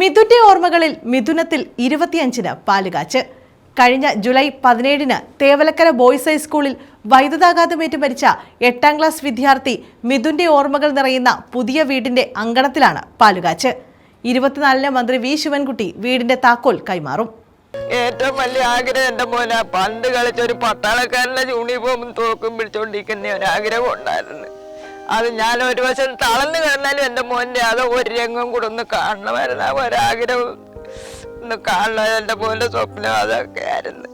മിഥുന്റെ ഓർമ്മകളിൽ മിഥുനത്തിൽ ഇരുപത്തിയഞ്ചിന് പാലുകാച്ച്. കഴിഞ്ഞ ജൂലൈ പതിനേഴിന് തേവലക്കര ബോയ്സ് ഹൈസ്കൂളിൽ വൈദ്യുതാഘാതമേറ്റ് മരിച്ച എട്ടാം ക്ലാസ് വിദ്യാർത്ഥി മിഥുന്റെ ഓർമ്മകൾ നിറയുന്ന പുതിയ വീടിന്റെ അങ്കണത്തിലാണ് പാലുകാച്ച്. ഇരുപത്തിനാലിന് മന്ത്രി വി. ശിവൻകുട്ടി വീടിന്റെ താക്കോൽ കൈമാറും. ഏറ്റവും വലിയ ആഗ്രഹം എന്റെ മോനെ. പണ്ട് കളിച്ച ഒരു പട്ടാളക്കാരന്റെ യൂണിഫോമും തോക്കും പിടിച്ചോണ്ടിരിക്കുന്ന ഒരു ആഗ്രഹം ഉണ്ടായിരുന്നു. അത് ഞാൻ ഒരു വശം തളർന്നു കിടന്നാലും എന്റെ മോന്റെ അത് ഒരു രംഗം കൂടെ ഒന്ന് കാണണമായിരുന്നു ആ ഒരാഗ്രഹം ഒന്ന് കാണണം എന്റെ മോന്റെ സ്വപ്നം അതൊക്കെ ആയിരുന്നു.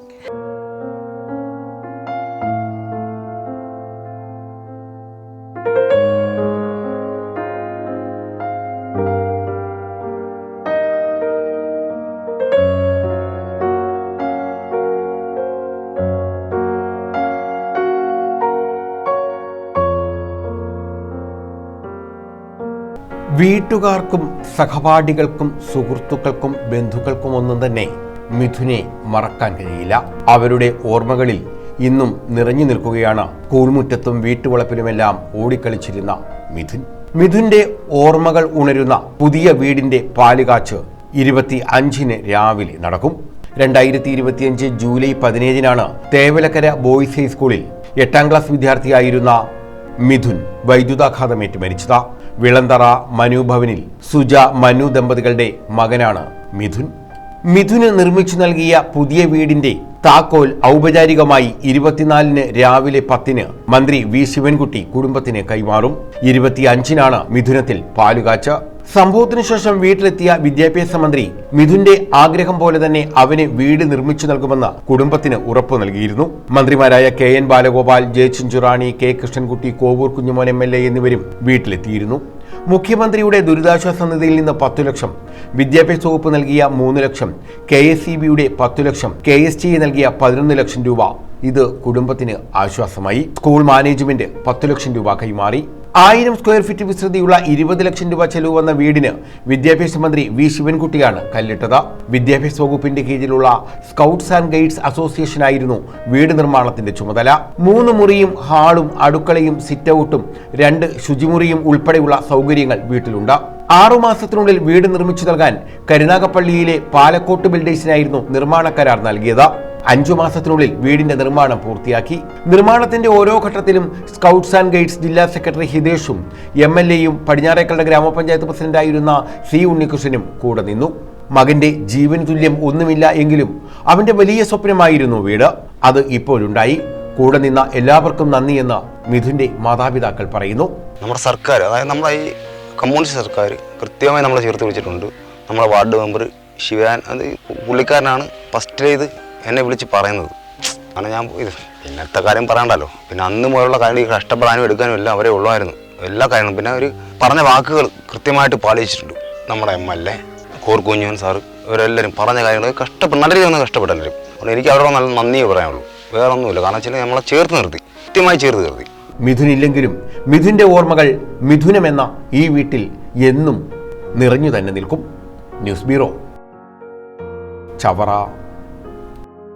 വീട്ടുകാർക്കും സഹപാഠികൾക്കും സുഹൃത്തുക്കൾക്കും ബന്ധുക്കൾക്കും ഒന്നും തന്നെ മിഥുനെ മറക്കാൻ കഴിയില്ല. അവരുടെ ഓർമ്മകളിൽ ഇന്നും നിറഞ്ഞു നിൽക്കുകയാണ്. കൂൾമുറ്റത്തും വീട്ടുവളപ്പിലുമെല്ലാം ഓടിക്കളിച്ചിരുന്ന മിഥുൻ. മിഥുന്റെ ഓർമ്മകൾ ഉണരുന്ന പുതിയ വീടിന്റെ പാലുകാച്ച് ഇരുപത്തി അഞ്ചിന് രാവിലെ നടക്കും. രണ്ടായിരത്തി ഇരുപത്തിയഞ്ച് ജൂലൈ പതിനേഴിനാണ് തേവലക്കര ബോയ്സ് ഹൈസ്കൂളിൽ എട്ടാം ക്ലാസ് വിദ്യാർത്ഥിയായിരുന്ന മിഥുൻ വൈദ്യുതാഘാതമേറ്റ് മരിച്ചത്. വിളന്തറ മനുഭവനിൽ സുജ മനു ദമ്പതികളുടെ മകനാണ് മിഥുൻ. മിഥുന് നിർമ്മിച്ചു നൽകിയ പുതിയ വീടിന്റെ താക്കോൽ ഔപചാരികമായി ഇരുപത്തിനാലിന് രാവിലെ പത്തിന് മന്ത്രി വി. ശിവൻകുട്ടി കുടുംബത്തിന് കൈമാറും. ഇരുപത്തിയഞ്ചിനാണ് മിഥുനത്തിൽ പാലുകാച്ച്. സംഭവത്തിനു ശേഷം വീട്ടിലെത്തിയ വിദ്യാഭ്യാസ മന്ത്രി മിഥുന്റെ ആഗ്രഹം പോലെ തന്നെ അവന് വീട് നിർമ്മിച്ചു നൽകുമെന്ന് കുടുംബത്തിന് ഉറപ്പു നൽകിയിരുന്നു. മന്ത്രിമാരായ K N Balagopal J Chinchurani K Krishnankutty Kovoor Kunjumon M L A എന്നിവരും വീട്ടിലെത്തിയിരുന്നു. മുഖ്യമന്ത്രിയുടെ ദുരിതാശ്വാസ നിധിയിൽ നിന്ന് പത്തു ലക്ഷം വിദ്യാഭ്യാസ വകുപ്പ് നൽകിയ മൂന്ന് ലക്ഷം കെ എസ് സി ബിയുടെ പത്തു ലക്ഷം കെ എസ് ടി നൽകിയ പതിനൊന്ന് ലക്ഷം രൂപ. ഇത് കുടുംബത്തിന് ആശ്വാസമായി. സ്കൂൾ മാനേജ്മെന്റ് പത്തു ലക്ഷം രൂപ കൈമാറി. ആയിരം സ്ക്വയർ ഫീറ്റ് വിസ്തൃതിയുള്ള ഇരുപത് ലക്ഷം രൂപ ചെലവ് വന്ന വീടിന് വിദ്യാഭ്യാസ മന്ത്രി വി ശിവൻകുട്ടിയാണ് കല്ലിട്ടത്. വിദ്യാഭ്യാസ വകുപ്പിന്റെ കീഴിലുള്ള സ്കൗട്ട്സ് ആൻഡ് ഗൈഡ്സ് അസോസിയേഷൻ ആയിരുന്നു വീട് നിർമ്മാണത്തിന്റെ ചുമതല. മൂന്ന് മുറിയും ഹാളും അടുക്കളയും സിറ്റൌട്ടും രണ്ട് ശുചിമുറിയും ഉൾപ്പെടെയുള്ള സൗകര്യങ്ങൾ വീട്ടിലുണ്ട്. ആറുമാസത്തിനുള്ളിൽ വീട് നിർമ്മിച്ചു നൽകാൻ കരുനാഗപ്പള്ളിയിലെ പാലക്കോട്ട് ബിൽഡേഴ്സിനായിരുന്നു നിർമ്മാണ കരാർ നൽകിയത്. അഞ്ചു മാസത്തിനുള്ളിൽ വീടിന്റെ നിർമ്മാണം പൂർത്തിയാക്കി. നിർമ്മാണത്തിന്റെ ഓരോ ഘട്ടത്തിലും സ്കൗട്ട്സ് ആൻഡ് ഗൈഡ്സ് ജില്ലാ സെക്രട്ടറി ഹിതേഷും എം എൽ എയും പടിഞ്ഞാറേക്കളുടെ ഗ്രാമപഞ്ചായത്ത് പ്രസിഡന്റായിരുന്ന സി ഉണ്ണികൃഷ്ണനും കൂടെ നിന്നു. മകന്റെ ജീവൻ തുല്യം ഒന്നുമില്ല എങ്കിലും അവന്റെ വലിയ സ്വപ്നമായിരുന്നു വീട്. അത് ഇപ്പോഴുണ്ടായി. കൂടെ നിന്ന എല്ലാവർക്കും നന്ദിയെന്ന് മിഥുന്റെ മാതാപിതാക്കൾ പറയുന്നു. നമ്മുടെ സർക്കാർ അതായത് നമ്മുടെ ഈ കമ്മ്യൂണിസ്റ്റ് സർക്കാർ കൃത്യമായി നമ്മളെ ചേർത്ത് വിളിച്ചിട്ടുണ്ട് നമ്മുടെ വാർഡ് മെമ്പർ ശിവാൻ അത് പുള്ളിക്കാരനാണ് ഫസ്റ്റ് ഇത് എന്നെ വിളിച്ച് പറയുന്നത്. കാരണം ഞാൻ ഇത്. പിന്നത്തെ കാര്യം പറയണ്ടല്ലോ. പിന്നെ അന്ന് മുതലുള്ള കാര്യം ഈ കഷ്ടപ്പെടാനും എടുക്കാനും എല്ലാം അവരെ ഉള്ളായിരുന്നു. എല്ലാ കാര്യങ്ങളും. പിന്നെ അവർ പറഞ്ഞ വാക്കുകൾ കൃത്യമായിട്ട് പാലിച്ചിട്ടുണ്ട്. നമ്മുടെ എം എൽ എ കോർക്കുഞ്ഞോൻ സാറ് ഇവരെല്ലാവരും പറഞ്ഞ കാര്യങ്ങൾ കഷ്ടപ്പെട്ട് നല്ല രീതിയിൽ ഒന്ന് കഷ്ടപ്പെട്ടെല്ലാവരും അതുകൊണ്ട് എനിക്ക് അവരോട് നല്ല നന്ദിയേ പറയാനുള്ളൂ. വേറെ ഒന്നുമില്ല കാരണം വെച്ചാൽ നമ്മളെ ചേർത്ത് നിർത്തി. കൃത്യമായി ചേർത്ത് നിർത്തി. മിഥുൻ ഇല്ലെങ്കിലും മിഥുന്റെ ഓർമ്മകൾ മിഥുനമെന്ന ഈ വീട്ടിൽ എന്നും നിറഞ്ഞു തന്നെ നിൽക്കും. News bureau. ചവറ.